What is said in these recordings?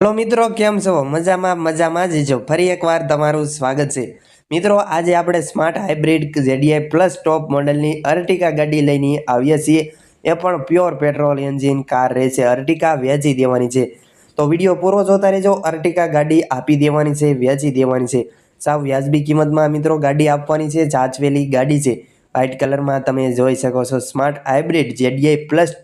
Hello મિત્રો, કેમ છો? મજામાં મજામાં જ છો. ફરી એકવાર તમારું સ્વાગત છે. મિત્રો, આજે આપણે smart hybrid ZDI plus top મોડલની અર્ટિકા ગાડી લઈને આવીએ છીએ. એ પણ પ્યોર પેટ્રોલ એન્જિન કાર રહેશે. અર્ટિકા વેચી દેવાની છે. તો વીડિયો પૂરો જોતા રહેજો. અર્ટિકા ગાડી આપી દેવાની છે, વેચી દેવાની છે. સાવ વ્યાજબી કિંમતમાં મિત્રો ગાડી આપવાની છે. જાચવેલી ગાડી છે. વ્હાઇટ કલરમાં તમે જોઈ શકો છો સ્માર્ટ હાઇબ્રિડ જેડીઆઈ પ્લસ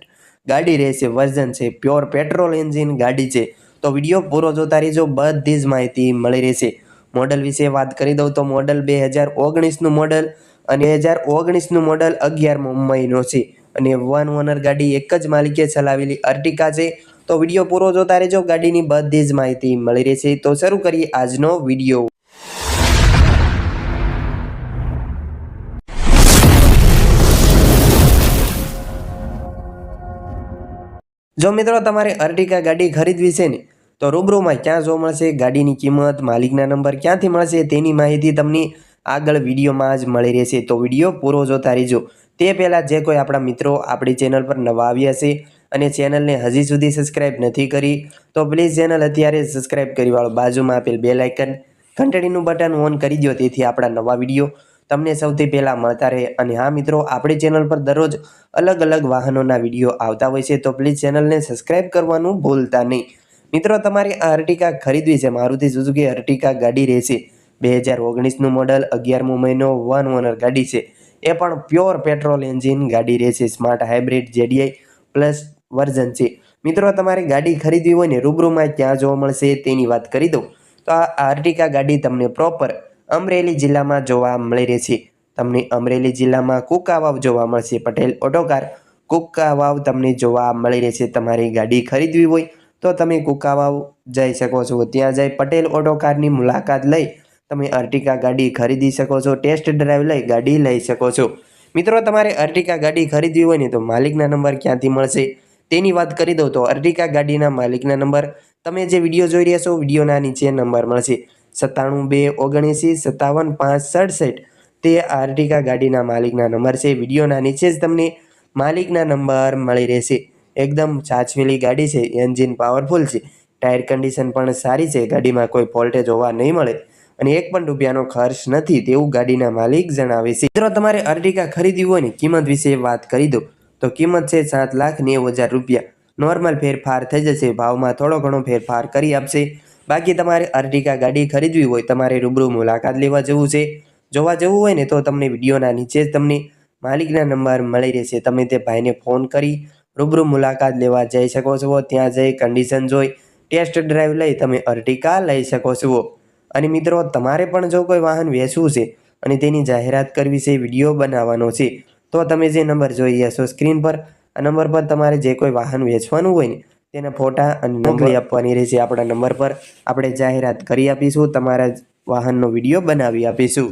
ગાડી રહેશે વર્ઝન છે. પ્યોર પેટ્રોલ એન્જિન ગાડી છે. તો વીડિયો પૂરો જોતા રહેજો. બધી જ માહિતી મળી રહેશે. મોડલ વિશે વાત કરી દઉં તો મોડલ બે હજાર ઓગણીસનું મોડલ અને બે હજાર ઓગણીસનું મોડલ અગિયારમો મહિનો છે. અને વન ઓનર ગાડી એક જ માલિકે ચલાવેલી અર્ટિકા છે. તો વીડિયો પૂરો જોતા રહેજો. ગાડીની બધી જ માહિતી મળી રહેશે. તો શરૂ કરીએ આજનો વીડિયો. જો મિત્રો, તમારે અર્ટિકા ગાડી ખરીદવી છે ને તો રૂબરૂમાં ક્યાં જોવા મળશે? ગાડીની કિંમત, માલિકના નંબર ક્યાંથી મળશે? તેની માહિતી તમને આગળ વિડીયોમાં જ મળી રહેશે. તો વીડિયો પૂરો જોતા રહેજો. તે પહેલાં જે કોઈ આપણા મિત્રો આપણી ચેનલ પર નવા આવ્યા છે અને ચેનલને હજી સુધી સબસ્ક્રાઇબ નથી કરી, તો પ્લીઝ ચેનલ અત્યારે સબસ્ક્રાઇબ કરી વાળો બાજુમાં આપેલ બે લાઇકન ઘંટડીનું બટન ઓન કરી દો તેથી આપણા નવા વીડિયો તમને સૌથી પહેલાં મળતા રહે. અને હા મિત્રો, આપણી ચેનલ પર દરરોજ અલગ અલગ વાહનોના વીડિયો આવતા હોય છે. તો પ્લીઝ ચેનલને સબસ્ક્રાઇબ કરવાનું ભૂલતા નહીં. મિત્રો, તમારે આ અર્ટિકા ખરીદવી છે. મારુતિ સુઝુકી અર્ટિકા ગાડી રહેશે. બે હજાર ઓગણીસનું મોડલ અગિયારમો મહિનો વન ઓનર ગાડી છે. એ પણ પ્યોર પેટ્રોલ એન્જિન ગાડી રહેશે. Smart hybrid ZDI plus version છે. મિત્રો, તમારે ગાડી ખરીદવી હોય ને રૂબરૂમાં ક્યાં જોવા મળશે તેની વાત કરી દઉં. તો આ અર્ટિકા ગાડી તમને પ્રોપર અમરેલી જિલ્લામાં જોવા મળી રહેશે. તમને અમરેલી જિલ્લામાં કુકા વાવ જોવા મળશે. પટેલ ઓટોકાર કુકા વાવ તમને જોવા મળી રહેશે. તમારી ગાડી ખરીદવી હોય તો તમે કુકાવાવ જઈ શકો છો. ત્યાં જઈ પટેલ ઓટો કારની મુલાકાત લઈ તમે અર્ટિકા ગાડી ખરીદી શકો છો. ટેસ્ટ ડ્રાઈવ લઈ ગાડી લઈ શકો છો. મિત્રો, તમારે અર્ટિકા ગાડી ખરીદવી હોય ને તો માલિકના નંબર ક્યાંથી મળશે તેની વાત કરી દઉં તો અર્ટિકા ગાડીના માલિકના નંબર તમે જે વીડિયો જોઈ રહ્યા છો, વિડીયોના નીચે નંબર મળશે. સત્તાણું બે ઓગણએંસી સત્તાવન પાંચ સડસઠ તે આર્ટિકા ગાડીના માલિકના નંબર છે. વિડીયોના નીચે જ તમને માલિકના નંબર મળી રહેશે. એકદમ સાચવેલી ગાડી છે એન્જિન પાવરફુલ છે. ટાયર કન્ડિશન પણ સારી છે, ગાડીમાં કોઈ ફોલ્ટે જોવા નહીં મળે. અને એક પણ રૂપિયાનો ખર્ચ નથી તેવું ગાડીના માલિક જણાવે છે. મિત્રો, તમારે અર્ટિકા ખરીદવી હોય ને કિંમત વિશે વાત કરી દો. તો કિંમત છે સાત લાખ નેવું હજાર રૂપિયા. નોર્મલ ફેરફાર થઈ જશે, ભાવમાં થોડો ઘણો ફેરફાર કરી આપશે. બાકી તમારે અર્ટિકા ગાડી ખરીદવી હોય, તમારે રૂબરૂ મુલાકાત લેવા જવું છે. જોવા જવું હોય ને તો તમને વિડીયોના નીચે જ તમને માલિકના નંબર મળી રહેશે. તમે તે ભાઈને ફોન કરી રૂબરૂ મુલાકાત લેવા જઈ શકો છો. ત્યાં જઈ કન્ડિશન જોઈ ટેસ્ટ ડ્રાઈવ લઈ તમે અર્ટિકા લઈ શકો છો. અને મિત્રો તમારે પણ જો કોઈ વાહન વેચવું છે અને તેની જાહેરાત કરવી છે વીડિયો બનાવવાનો છે તો તમે જે નંબર જોઈ હશો સ્ક્રીન પર આ નંબર પર તમારે જે કોઈ વાહન વેચવાનું હોય ને તેના ફોટા અને મોકલી. આપવાની રહેશે આપણા નંબર પર. આપણે જાહેરાત કરી આપીશું તમારા વાહનનો વીડિયો બનાવી આપીશું.